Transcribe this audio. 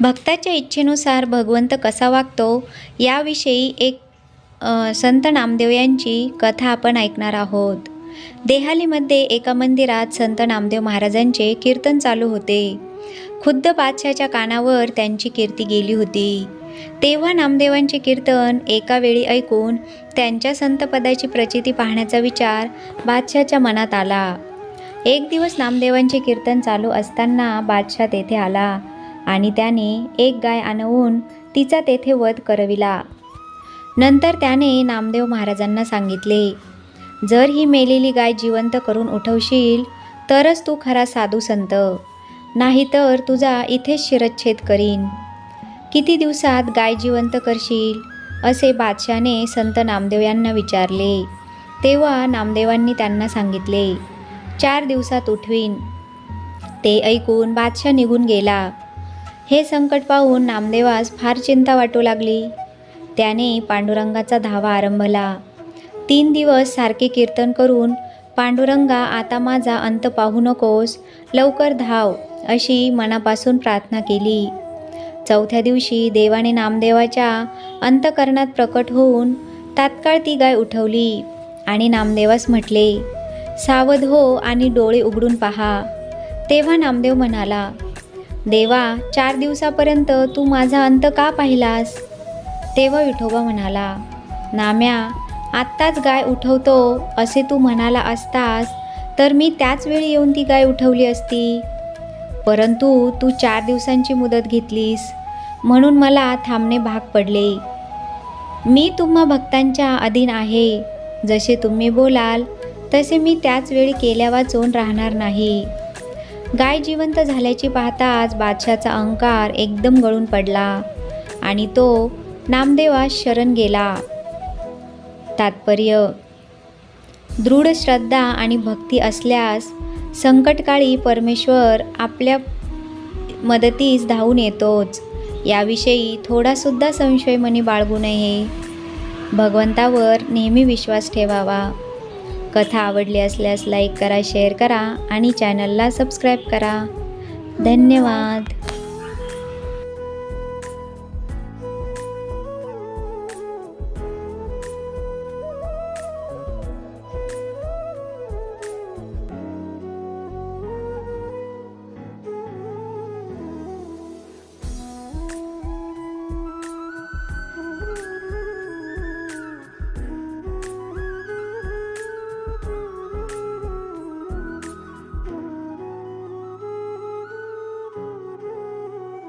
भक्ताच्या इच्छेनुसार भगवंत कसा वागतो याविषयी एक संत नामदेव यांची कथा आपण ऐकणार आहोत. देहालीमध्ये एका मंदिरात संत नामदेव महाराजांचे कीर्तन चालू होते. खुद्द बादशाच्या कानावर त्यांची कीर्ती गेली होती. तेव्हा नामदेवांचे कीर्तन एका वेळी ऐकून त्यांच्या संतपदाची प्रचिती पाहण्याचा विचार बादशाच्या मनात आला. एक दिवस नामदेवांचे कीर्तन चालू असताना बादशाह तेथे आला. आणि त्याने एक गाय आणवून तिचा तेथे वध करविला. नंतर त्याने नामदेव महाराजांना सांगितले जर ही मेलेली गाय जिवंत करून उठवशील तरच तू खरा साधू संत. नाहीतर तुझा इथेच शिरच्छेद करीन. किती दिवसात गाय जिवंत करशील? असे बादशाने संत नामदेव यांना विचारले. तेव्हा नामदेवांनी त्यांना सांगितले चार दिवसात उठवीन. ते ऐकून बादशाह निघून गेला. हे संकट पाहून नामदेवास फार चिंता वाटू लागली. त्याने पांडुरंगाचा धावा आरंभला. तीन दिवस सारखे कीर्तन करून पांडुरंगा आता माझा अंत पाहू नकोस लवकर धाव अशी मनापासून प्रार्थना केली. चौथ्या दिवशी देवाने नामदेवाच्या अंतकरणात प्रकट होऊन तात्काळ ती गाय उठवली आणि नामदेवास म्हटले सावध हो आणि डोळे उघडून पहा. तेव्हा नामदेव म्हणाला देवा चार दिवसापर्यंत तू माझा अंत का पाहिलास? तेव्हा विठोबा म्हणाला नाम्या आत्ताच गाय उठवतो असे तू म्हणाला असतास तर मी त्याच वेळी येऊन ती गाय उठवली असती. परंतु तू चार दिवसांची मुदत घेतलीस म्हणून मला थांबणे भाग पडले. मी तुम्हा भक्तांच्या अधीन आहे. जसे तुम्ही बोलाल तसे मी त्याच वेळी केल्या वाचून राहणार नाही. गाय जिवंत झाल्याची पाहताच बादशाचा अहंकार एकदम गळून पडला आणि तो नामदेवास शरण गेला. तात्पर्य दृढ श्रद्धा आणि भक्ती असल्यास संकटकाळी परमेश्वर आपल्या मदतीस धावून येतोच. याविषयी थोडासुद्धा संशय मनी बाळगू नये. भगवंतावर नेहमी विश्वास ठेवावा. कथा आवडली असल्यास लाईक करा शेअर करा आणि चॅनलला सबस्क्राईब करा. धन्यवाद.